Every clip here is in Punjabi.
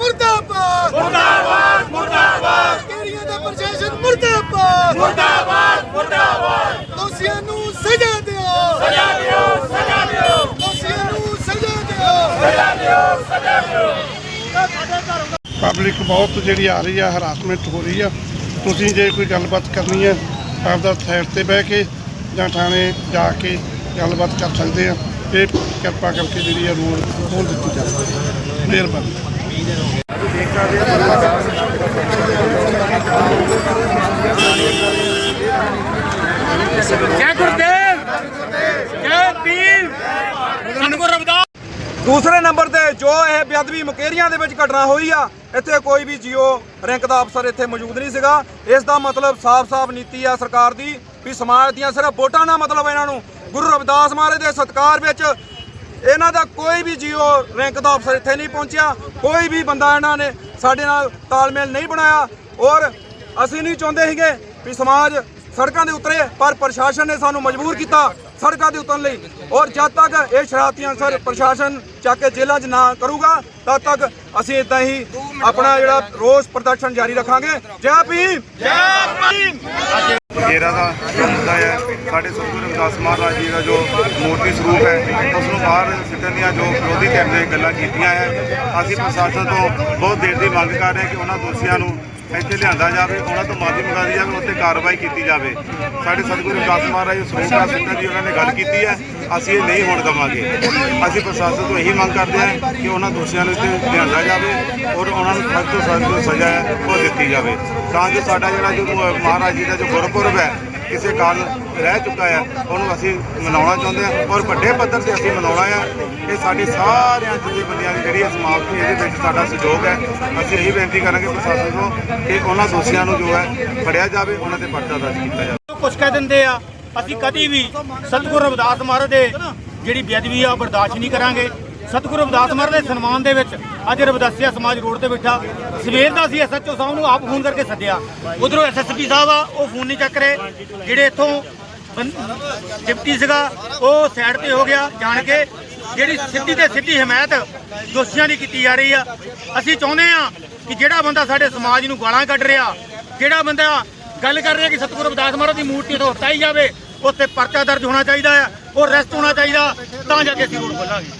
ਮੁਰਦਾਬਾਦ। ਮੁਰਦਾਬਾਦ ਮੁਰਦਾਬਾਦ। ਕੇਰੀਆ ਦਾ ਪ੍ਰਸ਼ਾਸਨ ਮੁਰਦਾਬਾਦ। ਮੁਰਦਾਬਾਦ ਮੁਰਦਾਬਾਦ। ਦੋਸ਼ੀਆਂ ਨੂੰ ਸਜ਼ਾ ਦਿਓ। ਸਜ਼ਾ ਦਿਓ ਸਜ਼ਾ ਦਿਓ। ਦੋਸ਼ੀਆਂ ਨੂੰ ਸਜ਼ਾ ਦਿਓ। ਪਬਲਿਕ ਬਹੁਤ ਜਿਹੜੀ ਆ ਰਹੀ ਆ ਹਰਾਸਮੈਂਟ ਹੋ ਰਹੀ ਆ। ਤੁਸੀਂ ਜੇ ਕੋਈ ਗੱਲਬਾਤ ਕਰਨੀ ਹੈ ਆਪਦਾ ਸਾਈਡ ਤੇ ਬਹਿ ਕੇ ਜਾਂ ਥਾਣੇ ਜਾ ਕੇ ਗੱਲਬਾਤ ਕਰ ਸਕਦੇ ਆ। ਇਹ ਕਿਰਪਾ ਕਰਕੇ ਜਿਹੜੀ ਆ ਰੋਡ ਖੋਲ ਦਿੱਤੀ ਜਾਵੇ। ਮਿਹਰਬਾਨੀ। ਦੂਸਰੇ ਨੰਬਰ ਤੇ ਜੋ ਇਹ ਬੇਅਦਬੀ ਮਕੇਰੀਆਂ ਦੇ ਵਿੱਚ ਘਟਨਾ ਹੋਈ ਆ, ਇੱਥੇ ਕੋਈ ਵੀ ਜੀਓ ਰੈਂਕ ਦਾ ਅਫਸਰ ਇੱਥੇ ਮੌਜੂਦ ਨਹੀਂ ਸੀਗਾ। ਇਸ ਦਾ ਮਤਲਬ ਸਾਫ਼-ਸਾਫ਼ ਨੀਤੀ ਆ ਸਰਕਾਰ ਦੀ, ਵੀ ਸਮਾਜ ਦੀਆਂ ਸਿਰਫ ਵੋਟਾਂ ਦਾ ਮਤਲਬ ਇਹਨਾਂ ਨੂੰ। ਗੁਰੂ ਰਵਿਦਾਸ ਮਹਾਰਾਜ ਦੇ ਸਤਕਾਰ ਵਿੱਚ ਇਹਨਾਂ ਦਾ ਕੋਈ ਵੀ ਜੀਓ ਰੈਂਕ ਦਾ ਅਫਸਰ ਇੱਥੇ ਨਹੀਂ ਪਹੁੰਚਿਆ। ਕੋਈ ਵੀ ਬੰਦਾ ਇਹਨਾਂ ਨੇ ਸਾਡੇ ਨਾਲ ਤਾਲਮੇਲ ਨਹੀਂ ਬਣਾਇਆ। ਔਰ ਅਸੀਂ ਨਹੀਂ ਚਾਹੁੰਦੇ ਸੀਗੇ ਵੀ ਸਮਾਜ ਸੜਕਾਂ ਦੇ ਉਤਰੇ, ਪਰ ਪ੍ਰਸ਼ਾਸਨ ਨੇ ਸਾਨੂੰ ਮਜਬੂਰ ਕੀਤਾ ਸੜਕਾਂ ਦੇ ਉਤਰਨ ਲਈ। ਔਰ ਜਦ ਤੱਕ ਇਹ ਸ਼ਰਾਰਤੀ ਅਨਸਰ ਪ੍ਰਸ਼ਾਸਨ ਚੱਕ ਕੇ ਜੇਲ੍ਹਾਂ 'ਚ ਨਾ ਕਰੂਗਾ, ਤਦ ਤੱਕ ਅਸੀਂ ਇਦਾਂ ਹੀ ਆਪਣਾ ਜਿਹੜਾ ਰੋਸ ਪ੍ਰਦਰਸ਼ਨ ਜਾਰੀ ਰੱਖਾਂਗੇ। ਜੈ ਭੀਮ! ਜੈ ਭੀਮ! ਡੇਰਾ ਦਾ ਮੁੱਦਾ ਹੈ। ਸਾਡੇ ਸਤਿਗੁਰੂ ਰਵਿਦਾਸ ਮਹਾਰਾਜ ਜੀ ਦਾ ਜੋ ਮੂਰਤੀ ਸਰੂਪ ਹੈ, ਉਸ ਨੂੰ ਬਾਹਰ ਸਿੱਟਣ ਦੀਆਂ ਜੋ ਵਿਰੋਧੀ ਧਿਰ ਨੇ ਗੱਲਾਂ ਕੀਤੀਆਂ ਹੈ। ਅਸੀਂ ਪ੍ਰਸ਼ਾਸਨ ਤੋਂ ਬਹੁਤ ਦੇਰ ਦੀ ਮੰਗ ਕਰ ਰਹੇ ਕਿ ਉਹਨਾਂ ਦੋਸ਼ੀਆਂ ਨੂੰ ਇੱਥੇ ਲਿਆਂਦਾ ਜਾਵੇ, ਉਹਨਾਂ ਤੋਂ ਮਾਫੀ ਮੰਗਾਈ ਜਾਵੇ ਉੱਤੇ ਕਾਰਵਾਈ ਕੀਤੀ ਜਾਵੇ। ਸਾਡੇ ਸਤਿਗੁਰੂ ਰਵਿਦਾਸ ਮਹਾਰਾਜ ਜੀ ਸਰੂਪ ਦਾ ਸਿੱਟਣ ਦੀ ਉਹਨਾਂ ਨੇ ਗੱਲ ਕੀਤੀ ਹੈ, ਅਸੀਂ ਇਹ ਨਹੀਂ ਹੋਣ ਦੇਵਾਂਗੇ। ਅਸੀਂ ਪ੍ਰਸ਼ਾਸਨ ਤੋਂ ਇਹੀ ਮੰਗ ਕਰਦੇ ਹਾਂ ਕਿ ਉਹਨਾਂ ਦੋਸ਼ੀਆਂ ਨੂੰ ਇੱਥੇ ਲਿਆਂਦਾ ਜਾਵੇ ਔਰ ਉਹਨਾਂ ਨੂੰ ਸਖਤ ਤੋਂ ਸਖਤ ਜੋ ਸਜ਼ਾ ਹੈ ਉਹ ਦਿੱਤੀ ਜਾਵੇ। ਤਾਂ ਜੋ ਸਾਡਾ ਜਿਹੜਾ ਜੋ ਮਹਾਰਾਜ ਜੀ ਦਾ ਜੋ ਗੁਰਪੁਰਬ ਹੈ ਕਿਸੇ ਕਾਰਨ ਰਹਿ ਚੁੱਕਾ ਹੈ ਉਹਨੂੰ ਅਸੀਂ ਮਨਾਉਣਾ ਚਾਹੁੰਦੇ ਹਾਂ ਔਰ ਵੱਡੇ ਪੱਧਰ ਤੇ ਅਸੀਂ ਮਨਾਉਣਾ ਆ। ਇਹ ਸਾਡੀ ਸਾਰਿਆਂ ਜਥੇਬੰਦੀਆਂ ਦੀ ਜਿਹੜੀ ਹੈ ਸਮਾਪਤੀ ਇਹਦੇ ਵਿੱਚ ਸਾਡਾ ਸਹਿਯੋਗ ਹੈ। ਅਸੀਂ ਇਹੀ ਬੇਨਤੀ ਕਰਾਂਗੇ ਪ੍ਰਸ਼ਾਸਨ ਤੋਂ ਕਿ ਉਹਨਾਂ ਦੋਸ਼ੀਆਂ ਨੂੰ ਜੋ ਹੈ ਫੜਿਆ ਜਾਵੇ, ਉਹਨਾਂ ਤੇ ਪਰਚਾ ਦਰਜ ਕੀਤਾ ਜਾਵੇ। ਕੁਛ ਕਹਿ ਦਿੰਦੇ ਆ, ਅਸੀਂ ਕਦੀ ਵੀ ਸਤਿਗੁਰੂ ਰਵਿਦਾਸ ਮਹਾਰਾਜ ਦੇ ਜਿਹੜੀ ਬੇਅਦਬੀ ਆ, ਉਹ ਬਰਦਾਸ਼ਤ ਨਹੀਂ ਕਰਾਂਗੇ। ਸਤਿਗੁਰੂ ਰਵਿਦਾਸ ਮਹਾਰਾਜ ਦੇ ਸਨਮਾਨ ਦੇ ਵਿੱਚ ਅੱਜ ਰਵਿਦਾਸੀਆ ਸਮਾਜ ਰੋਡ ਤੇ ਬੈਠਾ। ਸਵੇਰ ਦਾ ਅਸੀਂ ਐਸਐਚਓ ਸਾਹਿਬ ਨੂੰ ਆਪ ਫੋਨ ਕਰਕੇ ਸੱਦਿਆ। ਉਧਰੋਂ ਐਸਐਸਪੀ ਸਾਹਿਬ ਆ, ਉਹ ਫੋਨ ਨਹੀਂ ਚੱਕ ਰਹੇ। ਜਿਹੜੇ ਇੱਥੋਂ ਡਿਪਟੀ ਸੀਗਾ, ਉਹ ਸਾਈਡ ਤੇ ਹੋ ਗਿਆ, ਜਾਣ ਕੇ ਜਿਹੜੀ ਸਿੱਧੀ ਤੇ ਸਿੱਧੀ ਹਮਾਇਤ ਦੋਸ਼ੀਆਂ ਦੀ ਕੀਤੀ ਜਾ ਰਹੀ ਆ। ਅਸੀਂ ਚਾਹੁੰਦੇ ਆ ਕਿ ਜਿਹੜਾ ਬੰਦਾ ਸਾਡੇ ਸਮਾਜ ਨੂੰ ਗਾਲਾਂ ਕੱਢ ਰਿਹਾ, ਜਿਹੜਾ ਬੰਦਾ ਗੱਲ ਕਰ ਰਿਹਾ ਕਿ ਸਤਿਗੁਰੂ ਰਵਿਦਾਸ ਮਹਾਰਾਜ ਦੀ ਮੂਰਤੀ ਤੋਂ ਹਟਾਈ ਜਾਵੇ ਉੱਤੇ ਪਰਚਾ ਦਰਜ ਹੋਣਾ ਚਾਹੀਦਾ ਆ, ਉਹ ਰੈਸਟ ਹੋਣਾ ਚਾਹੀਦਾ, ਤਾਂ ਜਾ ਕੇ ਅਸੀਂ ਰੋਡ ਖੋਲਾਂਗੇ।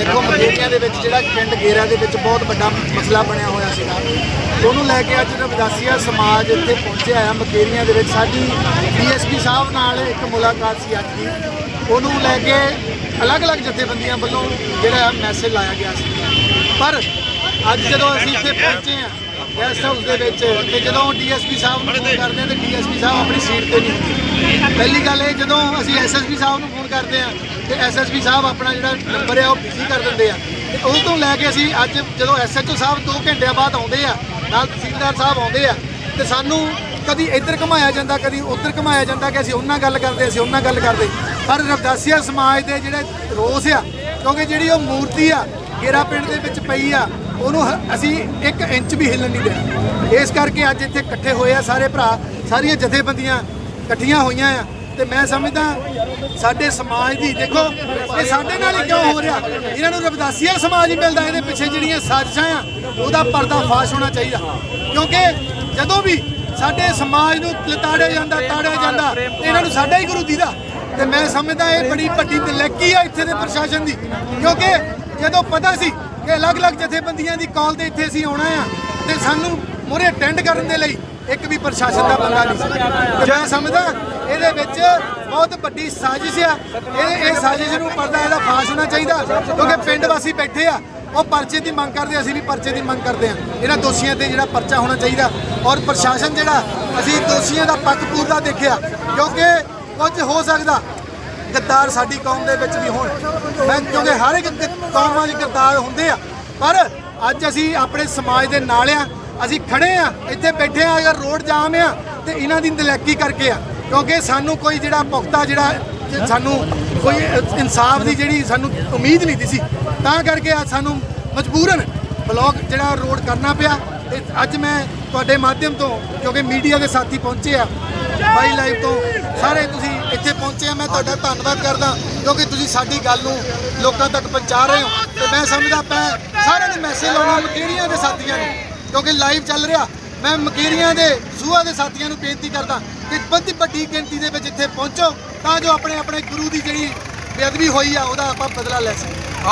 ਦੇਖੋ, ਮਲੇਰੀਆ ਦੇ ਵਿੱਚ ਜਿਹੜਾ ਪਿੰਡ ਗੇਰਾ ਦੇ ਵਿੱਚ ਬਹੁਤ ਵੱਡਾ ਮਸਲਾ ਬਣਿਆ ਹੋਇਆ ਸੀਗਾ। ਉਹਨੂੰ ਲੈ ਕੇ ਅੱਜ ਰਵਿਦਾਸੀਆ ਸਮਾਜ ਇੱਥੇ ਪਹੁੰਚਿਆ ਆ ਮਕੇਰੀਆਂ ਦੇ ਵਿੱਚ। ਸਾਡੀ ਡੀਐਸਪੀ ਸਾਹਿਬ ਨਾਲ ਇੱਕ ਮੁਲਾਕਾਤ ਸੀ ਅੱਜ ਦੀ। ਉਹਨੂੰ ਲੈ ਕੇ ਅਲੱਗ-ਅਲੱਗ ਜਥੇਬੰਦੀਆਂ ਵੱਲੋਂ ਜਿਹੜਾ ਮੈਸੇਜ ਲਾਇਆ ਗਿਆ ਸੀ। ਪਰ ਅੱਜ ਜਦੋਂ ਅਸੀਂ ਇੱਥੇ ਪਹੁੰਚੇ ਆ ਗੈਸਟ ਹਾਊਸ ਦੇ ਵਿੱਚ, ਤੇ ਜਦੋਂ ਡੀਐਸਪੀ ਸਾਹਿਬ ਨੂੰ ਫੋਨ ਕਰਦੇ ਆ, ਤੇ ਡੀਐਸਪੀ ਸਾਹਿਬ ਆਪਣੀ ਸੀਟ ਤੇ ਨਹੀਂ ਹੁੰਦੇ। ਪਹਿਲੀ ਗੱਲ ਇਹ, ਜਦੋਂ ਅਸੀਂ ਐਸਐਸਪੀ ਸਾਹਿਬ ਨੂੰ ਫੋਨ ਕਰਦੇ ਆ ਤੇ ਐਸਐਸਪੀ ਸਾਹਿਬ ਆਪਣਾ ਜਿਹੜਾ ਨੰਬਰ ਆ ਉਹ ਬਿਜ਼ੀ ਕਰ ਦਿੰਦੇ ਆ। ਤੇ ਉਹ ਤੋਂ ਲੈ ਕੇ ਅਸੀਂ ਅੱਜ ਜਦੋਂ ਐਸਐਚਓ ਸਾਹਿਬ 2 ਘੰਟਿਆਂ ਬਾਅਦ ਆਉਂਦੇ ਆ, ਨਾਲ ਤਹਿਸੀਲਦਾਰ ਸਾਹਿਬ ਆਉਂਦੇ ਆ, ਤੇ ਸਾਨੂੰ ਕਦੀ ਇੱਧਰ ਘਮਾਇਆ ਜਾਂਦਾ, ਕਦੀ ਉੱਧਰ ਘਮਾਇਆ ਜਾਂਦਾ ਕਿ ਅਸੀਂ ਉਹਨਾਂ ਗੱਲ ਕਰਦੇ, ਅਸੀਂ ਉਹਨਾਂ ਗੱਲ ਕਰਦੇ। ਪਰ ਰਵਦਾਸੀਆ ਸਮਾਜ ਦੇ ਜਿਹੜੇ ਰੋਸ ਆ, ਕਿਉਂਕਿ ਜਿਹੜੀ ਉਹ ਮੂਰਤੀ ਆ, ਗੇਰਾ ਪਿੰਡ ਦੇ ਵਿੱਚ ਪਈ ਆ, ਉਹਨੂੰ ਹ- ਅਸੀਂ 1 ਇੰਚ ਵੀ ਹਿੱਲਣ ਨਹੀਂ ਦੇਣਾ। ਇਸ ਕਰਕੇ ਅੱਜ ਇੱਥੇ ਇਕੱਠੇ ਹੋਏ ਆ ਸਾਰੇ ਭਰਾ, ਸਾਰੀਆਂ ਜਥੇਬੰਦੀਆਂ ਇਕੱਠੀਆਂ ਹੋਈਆਂ ਆ। ਤੇ ਮੈਂ ਸਮਝਦਾ ਸਾਡੇ ਸਮਾਜ ਦੀ, ਦੇਖੋ, ਇਹ ਸਾਡੇ ਨਾਲ ਹੀ ਕਿਉਂ ਹੋ ਰਿਹਾ? ਇਹਨਾਂ ਨੂੰ ਰਵਦਾਸੀਆ ਸਮਾਜ ਹੀ ਮਿਲਦਾ, ਇਹਦੇ ਪਿੱਛੇ ਜਿਹੜੀਆਂ ਸਾਜ਼ਿਸ਼ਾਂ ਆ, ਉਹਦਾ ਪਰਦਾ ਫਾਸ਼ ਹੋਣਾ ਚਾਹੀਦਾ। ਕਿਉਂਕਿ ਜਦੋਂ ਵੀ ਸਾਡੇ ਸਮਾਜ ਨੂੰ ਲਤਾੜਿਆ ਜਾਂਦਾ, ਤਾੜਿਆ ਜਾਂਦਾ, ਇਹਨਾਂ ਨੂੰ ਸਾਡਾ ਹੀ ਗੁਰੂ ਦੀਦਾ। ਤੇ ਮੈਂ ਸਮਝਦਾ ਇਹ ਬੜੀ ਵੱਡੀ ਨਲੈਕੀ ਆ ਇੱਥੇ ਦੇ ਪ੍ਰਸ਼ਾਸਨ ਦੀ। ਕਿਉਂਕਿ ਜਦੋਂ ਪਤਾ ਸੀ ਕਿ ਅਲੱਗ-ਅਲੱਗ ਜਥੇਬੰਦੀਆਂ ਦੀ ਕਾਲ ਤੇ ਇੱਥੇ ਅਸੀਂ ਆਉਣਾ ਆ, ਤੇ ਸਾਨੂੰ ਮੂਹਰੇ ਅਟੈਂਡ ਕਰਨ ਦੇ ਲਈ ਇੱਕ ਵੀ ਪ੍ਰਸ਼ਾਸਨ ਦਾ ਬੰਦਾ ਨਹੀਂ ਸੀ। ਮੈਂ ਸਮਝਦਾ ਇਹਦੇ ਵਿੱਚ ਬਹੁਤ ਵੱਡੀ ਸਾਜ਼ਿਸ਼ ਆ। ਇਹ ਇਹ ਸਾਜ਼ਿਸ਼ ਨੂੰ ਪਰਦਾ ਇਹਦਾ ਫਾਸ਼ ਹੋਣਾ ਚਾਹੀਦਾ, ਕਿਉਂਕਿ ਪਿੰਡ ਵਾਸੀ ਬੈਠੇ ਆ, ਉਹ ਪਰਚੇ ਦੀ ਮੰਗ ਕਰਦੇ ਅਸੀਂ ਵੀ ਪਰਚੇ ਦੀ ਮੰਗ ਕਰਦੇ ਆ। ਇਹਨਾਂ ਦੋਸ਼ੀਆਂ ਤੇ ਜਿਹੜਾ ਪਰਚਾ ਹੋਣਾ ਚਾਹੀਦਾ। ਔਰ ਪ੍ਰਸ਼ਾਸਨ ਜਿਹੜਾ, ਅਸੀਂ ਦੋਸ਼ੀਆਂ ਦਾ ਪੱਖ ਪੂਰਦਾ ਦੇਖਿਆ, ਕਿਉਂਕਿ ਕੁਝ ਹੋ ਸਕਦਾ, ਗੱਦਾਰ ਸਾਡੀ ਕੌਮ ਦੇ ਵਿੱਚ ਵੀ ਹੋਣ। ਮੈਂ, ਕਿਉਂਕਿ ਹਰ ਇੱਕ ਗ- ਕੌਮਾਂ 'ਚ ਗੱਦਾਰ ਹੁੰਦੇ ਆ। ਪਰ ਅੱਜ ਅਸੀਂ ਆਪਣੇ ਸਮਾਜ ਦੇ ਨਾਲ ਆ ਅਸੀਂ ਖੜੇ ਆ, ਇੱਥੇ ਬੈਠੇ ਆ, ਅਗਰ ਰੋਡ ਜਾਮ ਆ, ਤੇ ਇਹਨਾਂ ਦੀ ਨਲੈਕੀ ਕਰਕੇ ਆ। ਕਿਉਂਕਿ ਸਾਨੂੰ ਕੋਈ ਜਿਹੜਾ ਪੁਖਤਾ ਜਿਹੜਾ ਸਾਨੂੰ ਕੋਈ ਇਨਸਾਫ ਦੀ ਜਿਹੜੀ ਸਾਨੂੰ ਉਮੀਦ ਨਹੀਂ ਸੀ। ਤਾਂ ਕਰਕੇ ਅੱਜ ਸਾਨੂੰ ਮਜਬੂਰਨ ਬਲੌਕ ਜਿਹੜਾ ਰੋਡ ਕਰਨਾ ਪਿਆ। ਤੇ ਅੱਜ ਮੈਂ ਤੁਹਾਡੇ ਮਾਧਿਅਮ ਤੋਂ, ਕਿਉਂਕਿ ਮੀਡੀਆ ਦੇ ਸਾਥੀ ਪਹੁੰਚੇ ਆ, ਬਾਈ ਲਾਈਵ ਤੋਂ, ਸਾਰੇ ਤੁਸੀਂ ਇੱਥੇ ਪਹੁੰਚੇ ਆ। ਮੈਂ ਤੁਹਾਡਾ ਧੰਨਵਾਦ ਕਰਦਾ, ਕਿਉਂਕਿ ਤੁਸੀਂ ਸਾਡੀ ਗੱਲ ਨੂੰ ਲੋਕਾਂ ਤੱਕ ਪਹੁੰਚਾ ਰਹੇ ਹੋ। ਤੇ ਮੈਂ ਸਮਝਦਾ ਮੈਂ ਸਾਰਿਆਂ ਨੂੰ ਮੈਸੇਜ ਲਾਉਣਾ ਮਕੇਰੀਆਂ ਦੇ ਸਾਥੀਆਂ ਨੂੰ। ਕਿਉਂਕਿ ਲਾਈਵ ਚੱਲ ਰਿਹਾ। ਮੈਂ ਮਕੇਰੀਆਂ ਦੇ ਸੂਆ ਦੇ ਸਾਥੀਆਂ ਨੂੰ ਬੇਨਤੀ ਕਰਦਾ ਕਿ ਵੱਡੀ ਵੱਡੀ ਗਿਣਤੀ ਦੇ ਵਿੱਚ ਇੱਥੇ ਪਹੁੰਚੋ ਤਾਂ ਜੋ ਆਪਣੇ ਆਪਣੇ ਗੁਰੂ ਦੀ ਜਿਹੜੀ ਬੇਅਦਬੀ ਹੋਈ ਆ, ਉਹਦਾ ਆਪਾਂ ਬਦਲਾ ਲੈ ਸਕੀਏ।